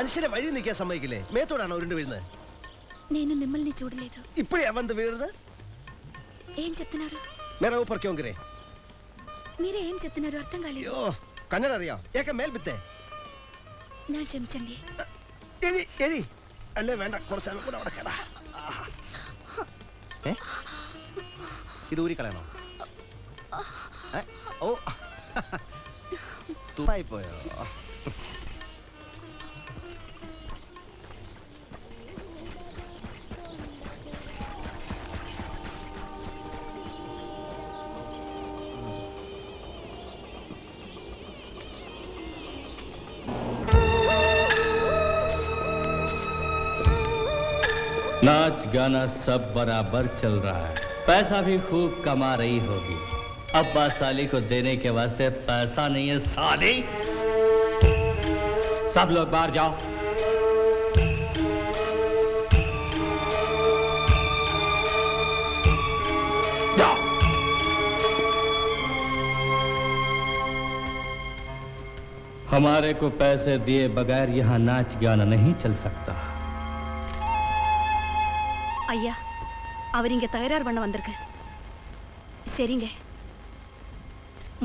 മനുഷ്യരെ വഴി നിൽക്കാൻ സമ്മതിക്കില്ലേ? മേത്തോടാണ് ഉരുണ്ട് വീഴുന്നത്? ഇപ്പഴേ അവ ൂരിക്കളയണോ പോയോ? नाच गाना सब बराबर चल रहा है। पैसा भी खूब कमा रही होगी। अब्बा साली को देने के वास्ते पैसा नहीं है, साली। सब लोग बाहर जाओ। जाओ। हमारे को पैसे दिए बगैर यहाँ नाच गाना नहीं चल सकता। ஐயா அவர் இங்க தகராறு பண்ண வந்திருக்கு. சரிங்க.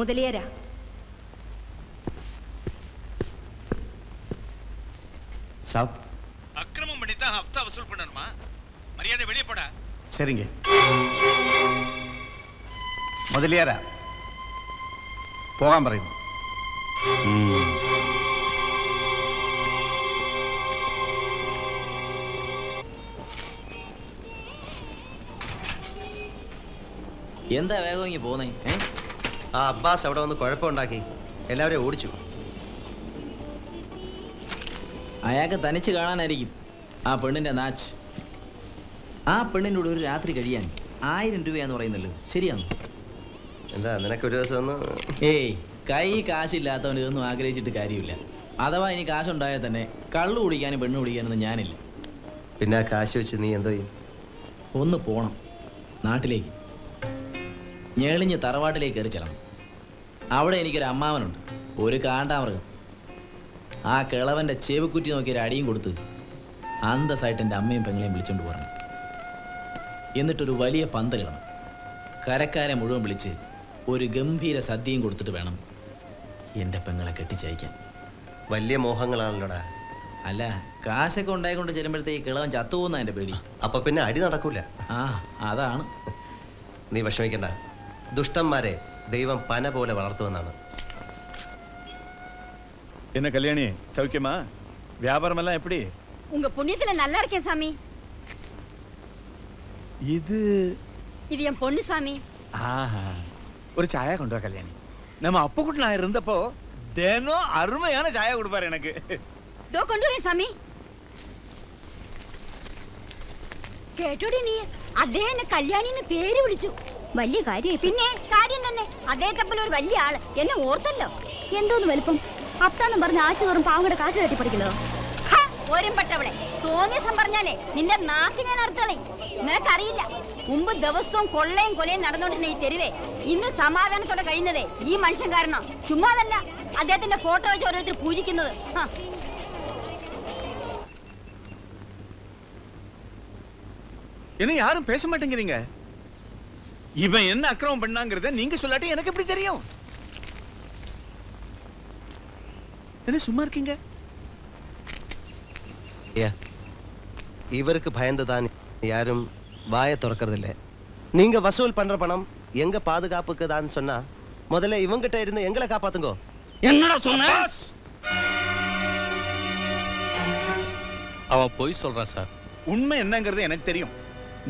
முதலியாரா? சாப். அக்கிரமம் பண்ணி தான் ஹப்தா வசூல் பண்ணணுமா? மரியாதை வெளியே போட. சரிங்க. முதலியாரா? போகாம എന്താ വേഗം ഇങ്ങനെ പോന്നേ ഏ? ആ അബ്ബാസ് അവിടെ വന്ന് കുഴപ്പമുണ്ടാക്കി. എല്ലാവരെയും ഓടിച്ചു. അയാൾക്ക് തനിച്ച് കാണാനായിരിക്കും ആ പെണ്ണിന്റെ നാച്ച്. ആ പെണ്ണിനോട് ഒരു രാത്രി കഴിയാൻ ആയിരം രൂപയാന്ന് പറയുന്നല്ലോ ശരിയാണോ? എന്താ നിനക്ക് ഒരു ദിവസം ഒന്ന് ഏയ് കൈ കാശില്ലാത്തവൻ ഇതൊന്നും ആഗ്രഹിച്ചിട്ട് കാര്യമില്ല. അഥവാ ഇനി കാശുണ്ടായാൽ തന്നെ കള്ളു കുടിക്കാനും പെണ്ണ് കുടിക്കാനൊന്നും ഞാനില്ല. പിന്നെ ആ കാശ് വെച്ച് നീ എന്തോ ചെയ്യും? ഒന്ന് പോണം നാട്ടിലേക്ക്. ഞെളിഞ്ഞ് തറവാട്ടിലേക്ക് കയറി ചെല്ലണം. അവിടെ എനിക്കൊരു അമ്മാവനുണ്ട്. ഒരു കാണ്ടാമൃഗം. ആ കിളവന്റെ ചെവിക്കുറ്റി നോക്കി ഒരു അടിയും കൊടുത്ത് അന്തസ്സായിട്ട് എന്റെ അമ്മയും പെങ്ങളെയും വിളിച്ചോണ്ട് പോരണം. എന്നിട്ടൊരു വലിയ പന്തലിടണം കരക്കാരെ മുഴുവൻ വിളിച്ച് ഒരു ഗംഭീര സദ്യയും കൊടുത്തിട്ട് വേണം എന്റെ പെങ്ങളെ കെട്ടിച്ചയക്കാൻ. വലിയ മോഹങ്ങളാണല്ലോടാ. അല്ല കാശൊക്കെ ഉണ്ടായിക്കൊണ്ട് ചെല്ലുമ്പോഴത്തേക്ക് കിളവൻ ചത്തുപോകുന്ന എന്റെ പേടി. അപ്പൊ പിന്നെ അടി നടക്കൂല. ആ അതാണ്. നീ വിഷമിക്കണ്ട. ദുഷ്ടന്മാരെ ദൈവം പന പോലെ വളർത്തുമെന്നാണ് என்ன கல்யாணி சௌக்கியமா வியாபாரம் எல்லாம் எப்படி உங்க புண்ணியத்துல நல்லா இருக்கேன் சாமி இது இது என் பொண்ணு சாமி ஆஹா ஒரு சாயா கொண்டு வா கல்யாணி நம்ம அப்ப கூட நான் இருந்தப்போ தினம் அருமையான சாயா கொடுப்பாரு எனக்கு ദോ കൊണ്ടുവരേ സാമി കേട്ടോടി നീ അദ്ദേഹം എന്നെ കല്യാണിന്ന് പേര് വിളിച്ചു വലിയ കാര്യം പിന്നെ കാര്യം തന്നെ അദ്ദേഹത്തെ പോലെ ഒരു വലിയ ആള് എന്നെ ഓർത്തല്ലോ എന്തോന്ന് വലിപ്പം അപ്താന്നും പറഞ്ഞ ആഴ്ച തോറും പാവങ്ങളുടെ കാശ് തട്ടിപ്പറിക്കലോ ഹ, ഓരമ്പട്ടവളെ തോന്നിയസം പറഞ്ഞാലേ നിന്റെ നാക്ക് ഞാൻ അർത്ഥളെ നിനക്കറിയില്ല മുമ്പ് ദിവസവും കൊള്ളയും കൊലയും നടന്നുകൊണ്ടിരുന്ന ഈ തെരുവേ ഇന്ന് സമാധാനത്തോടെ കഴിയുന്നതേ ഈ മനുഷ്യൻ കാരണം ചുമ്മാതല്ല അദ്ദേഹത്തിന്റെ ഫോട്ടോ വെച്ച് ഓരോരുത്തർ പൂജിക്കുന്നത് ഹ. என்ன யாரும் பேச மாட்டேங்கிறீங்க இவன் என்ன அக்கிரமம் பண்ணாங்கிறத நீங்க சொல்லாட்டி எனக்கு எப்படி தெரியும்? என்ன சும்மா இருக்கீங்க? ஐயா இவருக்கு பயந்து தான் யாரும் வாயை திறக்கறதில்ல. நீங்க வசூல் பண்ற பணம் எங்க பாதுகாப்புக்கு தான் சொன்னா முதல்ல இவங்கிட்ட இருந்து எங்களை காப்பாத்துங்கோ. என்னடா சொன்ன? அவன் பொய் சொல்றான் சார். உண்மை என்னங்கிறது எனக்கு தெரியும்.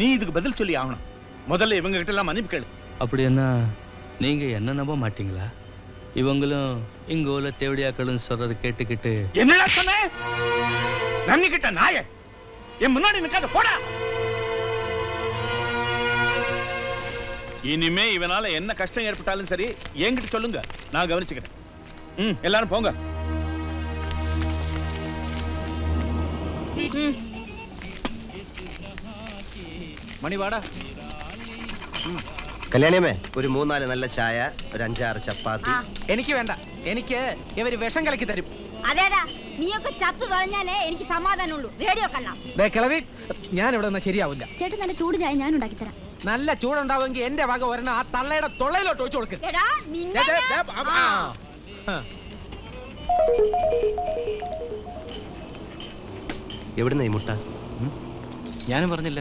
நீ இதுக்கு பதில் சொல்லி ஆகணும். முதல்ல இவங்க கிட்ட எல்லாம் மன்னிப்பு கேளு. அப்படி என்ன? நீங்க என்ன நம்ப மாட்டீங்களா? இவங்களும் இங்க உள்ள தேவடியாக்களும் சொல்றது கேட்டுக்கிட்டு என்னடா சொன்ன? நன்னி கிட்ட நாய? என் முன்னாடி நிக்காத போடா. இனிமே இவனால என்ன கஷ்டம் ஏற்பட்டாலும் சரி என்கிட்ட சொல்லுங்க. நான் கவனிச்சுக்கிறேன். ம் எல்லாரும் போங்க. மணி வாடா. കല്യാണിയമ്മേ ഒരു മൂന്നാൽ നല്ല ചായ ഒരു അഞ്ചാറ് ചപ്പാത്തി. എനിക്ക് വേണ്ട. എനിക്ക് ഇവർ വിഷം കലക്കി തരും. അതേടാ നീയൊക്കെ ചത്തു തുഴഞ്ഞാലേ എനിക്ക് സമാധാനമുള്ളൂ. റേഡിയോ കള്ളാം ദേ കിളവി ഞാൻ ഇവിടെ നിന്ന് ശരിയാവില്ല. ചേട്ടൻ നല്ല ചൂട് ചായ ഞാൻ ഉണ്ടാക്കി തരാം. നല്ല ചൂടുണ്ടാവുമെങ്കിൽ എന്റെ വക ഒരെണ്ണം ആ തള്ളയുടെ തൊള്ളയിലോട്ട് ഒഴിച്ചു കൊടുക്ക്. എടാ നിന്നെ ഞാൻ-. ആ. എവിടുന്ന ഈ മുട്ട? ഞാനും പറഞ്ഞില്ല.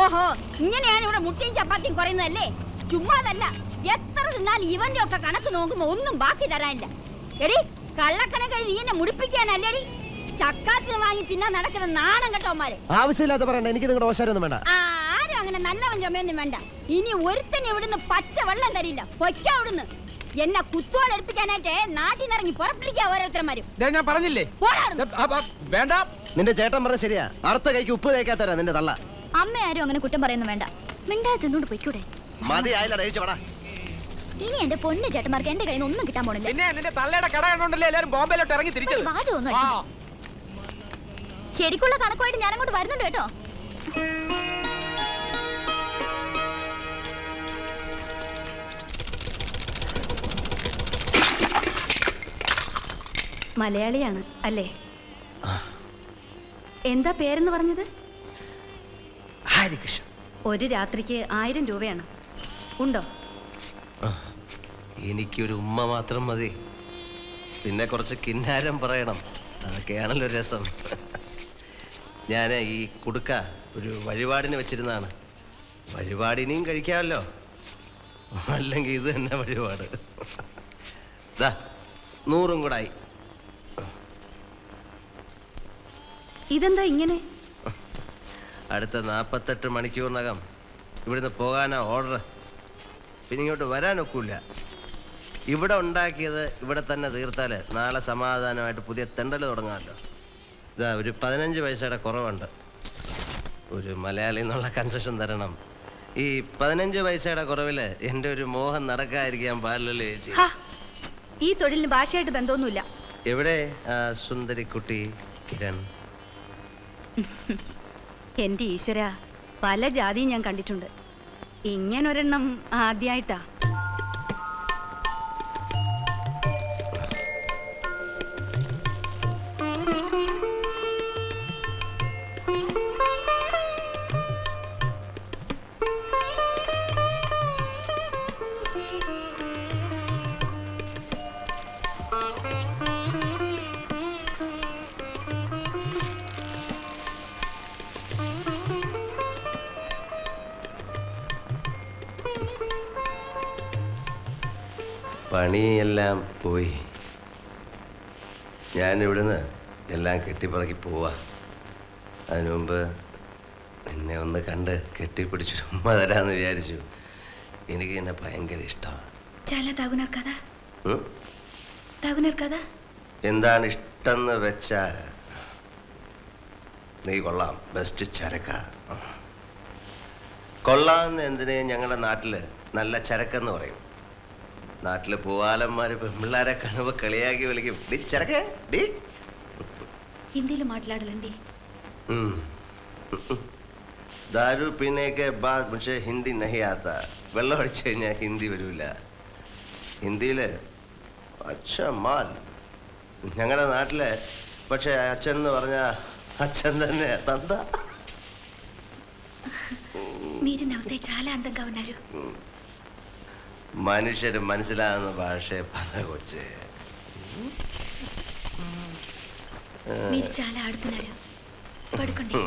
ഓഹോ ഇങ്ങനെയാണ് ഇവിടെ മുട്ടയും ചപ്പാത്തിയും കുറയുന്നതല്ലേ ചുമ്മാതല്ല എത്ര തിന്നാലും ഇവന്റെ ഒക്കെ കണക്ക് നോക്കുമ്പോ ഒന്നും ബാക്കി തരാനില്ല. എടി കള്ളക്കണ കഴിഞ്ഞ് നീ എന്നെ മുടിപ്പിക്കാനല്ലേടി? ചക്കാത്തിന് വാങ്ങി തിന്നാൻ നടക്കുന്ന നാണം കേട്ടോമാരെ ആവശ്യമില്ലാത്ത പറയണ്ട എനിക്ക് നിങ്ങളുടെ ഓശാരൊന്നും വേണ്ട. ആ, ആരും അങ്ങനെ നല്ലവൻ ചുമയൊന്നും വേണ്ട. ഇനി ഒരുത്തൻ ഇവിടുന്ന് പച്ച വെള്ളം തരില്ല. പൊയ്ക്കാ അവിടുന്ന്. എന്നെ കുത്തോടെ എടുപ്പിക്കാനായിട്ട് നാട്ടിൽ നിന്ന് ഇറങ്ങി പുറപ്പെടിക്കാ ഓരോരുത്തരന്മാരും. ദേ, ഞാൻ പറഞ്ഞില്ലേ? പോടാ അവിടുന്ന്. വേണ്ട. നിന്റെ ചേട്ടൻ പറഞ്ഞ ശരിയാ. അടുത്ത കൈക്ക് ഉപ്പ് തേക്കാത്തരാ നിന്റെ തള്ള. അമ്മ ആരും അങ്ങനെ കുറ്റം പറയുന്നു വേണ്ട. മിണ്ടാതെ തിന്നോണ്ട് പൊയ്ക്കൂടെ? ഇനി എന്റെ പൊന്നു ചേട്ടന്മാർക്ക് എന്റെ കയ്യിൽ നിന്ന് ഒന്നും കിട്ടാൻ പോണില്ല. പിന്നെ നിന്റെ തള്ളയുടെ കട കണ്ടോണ്ടല്ലേ എല്ലാരും ബോംബെയിലോട്ട് ഇറങ്ങി തിരിച്ചത്. ശരിക്കുള്ള കണക്കുമായിട്ട് ഞാൻ അങ്ങോട്ട് വരുന്നുണ്ട് കേട്ടോ. മലയാളിയാണ് അല്ലേ? എന്താ പേരെന്ന് പറഞ്ഞത്? ഒരു രാത്രിക്ക് ആയിരം രൂപയാണ്. ഉണ്ടോ? എനിക്കൊരു ഉമ്മ മാത്രം മതി. പിന്നെ കുറച്ച് കിന്നാരം പറയണം. അതൊക്കെയാണല്ലോ രസം. ഞാൻ ഈ കുടുക്ക ഒരു വഴിപാടിന് വെച്ചിരുന്നാണ് വഴിപാടിനെയും കഴിക്കാമല്ലോ. അല്ലെങ്കിൽ ഇത് തന്നെ വഴിപാട്. ദാ നൂറും കൂടായി ഇതെന്താ ഇങ്ങനെ? അടുത്ത നാൽപ്പത്തെട്ട് മണിക്കൂറിനകം ഇവിടുന്ന് പോകാനാ ഓർഡർ പിന്നെ ഇങ്ങോട്ട് വരാനൊക്കില്ല. ഇവിടെ ഉണ്ടാക്കിയത് ഇവിടെ തന്നെ തീർത്താൽ നാളെ സമാധാനമായിട്ട് പുതിയ തെണ്ടൽ തുടങ്ങാമല്ലോ. ഇതാ ഒരു പതിനഞ്ച് പൈസയുടെ കുറവുണ്ട്. ഒരു മലയാളി എന്നുള്ള കൺസെഷൻ തരണം. ഈ പതിനഞ്ച് പൈസയുടെ കുറവിൽ എന്റെ ഒരു മോഹം നടക്കാതിരിക്കാൻ പാടില്ലല്ലോ ചേച്ചി. ഈ തൊഴിലിന് ഭാഷയായിട്ട് ബന്ധമൊന്നുമില്ല. എവിടെ? സുന്ദരി സുന്ദരിക്കുട്ടി കിരൺ. എന്റെ ഈശ്വര പല ജാതിയും ഞാൻ കണ്ടിട്ടുണ്ട്. ഇങ്ങനൊരെണ്ണം ആദ്യമായിട്ടാ പണിയെല്ലാം പോയി ഞാൻ ഇവിടുന്ന് എല്ലാം കെട്ടിപ്പറക്കി പോവാ അതിനു മുമ്പ് എന്നെ ഒന്ന് കണ്ട് കെട്ടിപ്പിടിച്ചൊരു ഉമ്മ തരാന്ന് വിചാരിച്ചു എനിക്ക് എന്നെ ഭയങ്കര ഇഷ്ടമാണ് చాలా తాగునారు కదా తాగునారు కదా എന്താണ് ഇഷ്ടമെന്ന് വെച്ചാൽ നീ കൊള്ളാം ബെസ്റ്റ് ചരക്ക കൊള്ളാമെന്ന് എന്തിനെ ഞങ്ങളുടെ നാട്ടിൽ നല്ല ചരക്കെന്ന് പറയും നാട്ടിലെ പൂവാലന്മാര് പെൺപിള്ളാരെ കാണുമ്പോ കളിയാക്കി വിളിക്കും. ഡി ഡി. ഹിന്ദിയിൽ മാట్లాടലുണ്ടേ ദാരു പീനേക്ക് ബാദ് പക്ഷേ ഹിന്ദി നഹിയാത്ത. വെള്ളം അടിച്ചു കഴിഞ്ഞാൽ ഹിന്ദി വരൂല. ഹിന്ദിയിൽ അച്ഛ മാൽ ഞങ്ങളുടെ നാട്ടിലെ പക്ഷേ അച്ഛൻ എന്ന് പറഞ്ഞ അച്ഛൻ തന്നെ തന്ത. మీరు నవ్వుతే ചാല అందంగా മനുഷ്യര് മനസ്സിലാകുന്ന ഭാഷയെ പറ കൊച്ചേ మీరు చాలా ఆడుతున్నారు పడుకోండి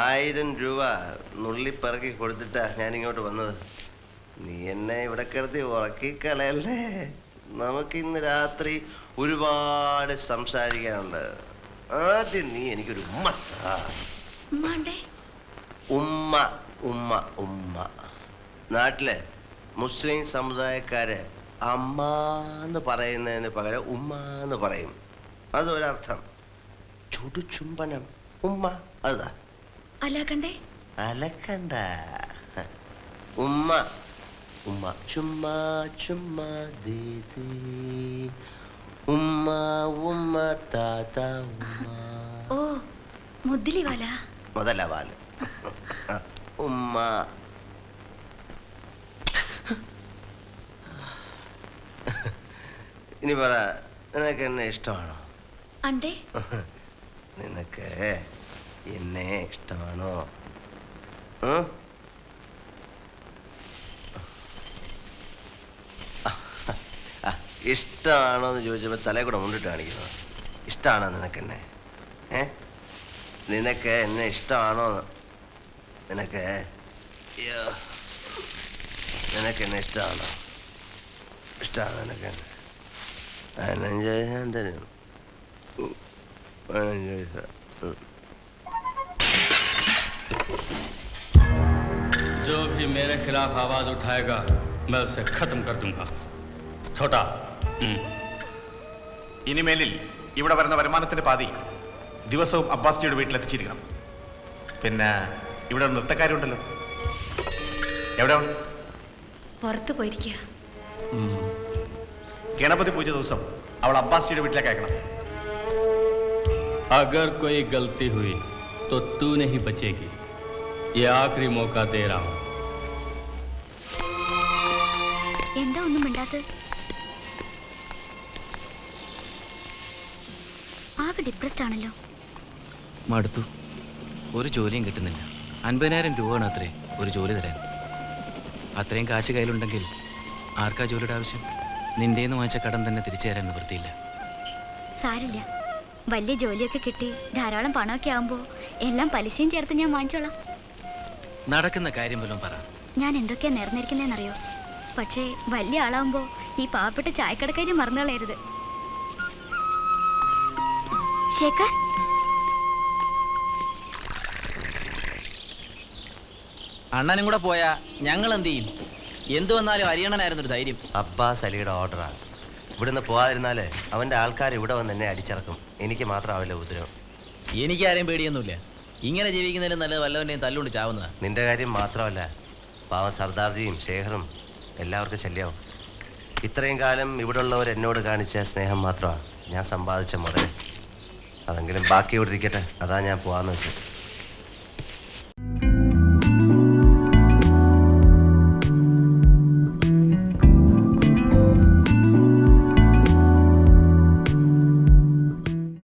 ആയിരം രൂപ നുള്ളിപ്പറക്കി കൊടുത്തിട്ടാ ഞാൻ ഇങ്ങോട്ട് വന്നത് നീ എന്നെ ഇവിടെ കിടത്തി ഉറക്കിക്കളയല്ലേ നമുക്ക് ഇന്ന് രാത്രി ഒരുപാട് സംസാരിക്കാനുണ്ട് ആദ്യം നീ എനിക്കൊരു ഉമ്മ താ. ఉమ్మ అంటే ഉമ്മ ഉമ്മ ഉമ്മ നാട്ടിലെ മുസ്ലിം സമുദായക്കാര് അമ്മ എന്ന് പറയുന്നതിന് പകരം ഉമ്മ എന്ന് പറയും. അതൊരർത്ഥം. ചുടുചുംബനം. ഉമ്മ അതാ. അലക്കണ്ടേ? അലക്കണ്ട. ഉമ്മ. ഉമ്മ ചുമ്മ ചുമ്മ ദീദി ഉമ്മ ഉമ്മ താത്ത ഉമ്മ. ഓ മുതലി വാല. മുതല വാല. ഉമ്മ. ഇനി പറ നിനക്ക് എന്നെ ഇഷ്ടമാണോ? അണ്ടേ നിനക്ക് എന്നെ ഇഷ്ടമാണോ? ഇഷ്ടമാണോ എന്ന് ചോദിച്ചപ്പോൾ തലേ കൂടെ മുണ്ടിട്ട് കാണിക്കുന്നത് ഇഷ്ടമാണോ നിനക്ക് എന്നെ? ഏ? നിനക്ക് എന്നെ ഇഷ്ടമാണോ? നിനക്ക്. നിനക്ക് എന്നെ ഇഷ്ടമാണോ? ഇഷ്ടമാണോ നിനക്ക് എന്നെ? പതിനഞ്ച് വയസ്സ് ഞാൻ തരും ഉം. പതിനഞ്ച് വയസ്സ് ഉം. जो भी मेरे खिलाफ आवाज उठाएगा मैं उसे खत्म कर दूंगा छोटा हम्म। ഇനിമേലിൽ ഇവിടെ വരുന്ന വരുമാനത്തിന്റെ പാതി ദിവസവും അബ്ബാസ്റ്റിയുടെ വീട്ടിലെത്തിച്ചിരിക്കണം പിന്നെ ഇവിടെ ഒരു നൃത്തക്കാരുണ്ടല്ലോ എവിടെ അവൾ? പുറത്തു പോയിരിക്കുക ഗണപതി പൂജ ദിവസം അവൾ അബ്ബാസ്റ്റിയുടെ വീട്ടിലേക്ക് അയക്കണം अगर कोई गलती हुई तो तू नहीं बचेगी ये आखिरी मौका दे रहा हूं എന്താ ഒന്നും മിണ്ടാത്തത് ആകെ ഡിപ്രസ്ഡ് ആണല്ലോ മടുത്തു ഒരു ജോലിയും കിട്ടുന്നില്ല അൻപതിനായിരം രൂപയാണ് അത്രേ ഒരു ജോലി തരാൻ അത്രയും കാശ് കയ്യിലുണ്ടെങ്കിൽ ആർക്കാ ജോലിയുടെ ആവശ്യം നിന്റേന്ന് വാങ്ങിച്ച കടം തന്നെ തിരിച്ചു തരാൻ നിവൃത്തിയില്ല സാരില്ല. വലിയ ജോലിയൊക്കെ കിട്ടി ധാരാളം പണമൊക്കെ ആകുമ്പോ എല്ലാം പലിശയും ചേർത്ത് ഞാൻ വാങ്ങിച്ചോളാം. നടക്കുന്ന കാര്യം പോലും പറ. ഞാൻ എന്തൊക്കെയാ നേർന്നിരിക്കുന്നതെന്നറിയോ പക്ഷേ വലിയ ആളാവുമ്പോ ഈ പാവപ്പെട്ട ചായക്കടക്കാരി മറന്നുകളയരുത് ശേഖർ? അണ്ണനും കൂടെ പോയാ ഞങ്ങൾ എന്ത് ചെയ്യും? എന്തു വന്നാലും അരിയണനായിരുന്നു ഒരു ധൈര്യം. അബ്ബാസ് അലിയുടെ ഓർഡറാണ്. ഇവിടുന്ന് പോകാതിരുന്നാൽ അവന്റെ ആൾക്കാർ ഇവിടെ വന്ന് എന്നെ അടിച്ചിറക്കും. എനിക്ക് മാത്രമാവില്ല എനിക്ക് ആരെയും പേടിയൊന്നുമില്ല. ഇങ്ങനെ ജീവിക്കുന്നതിലും നല്ലത് വല്ലവന്റെയും തല്ലുകൊണ്ട് ചാവുന്നതാ. നിന്റെ കാര്യം മാത്രമല്ല പാവം സർദാർജിയും ശേഖറും എല്ലാവർക്കും ശല്യവും ഇത്രയും കാലം ഇവിടെ ഉള്ളവർ എന്നോട് കാണിച്ച സ്നേഹം മാത്രമാണ് ഞാൻ സമ്പാദിച്ച മുതൽ അതെങ്കിലും ബാക്കി ഇവിടെ ഇരിക്കട്ടെ അതാ ഞാൻ പോവാന്ന് വെച്ചത്.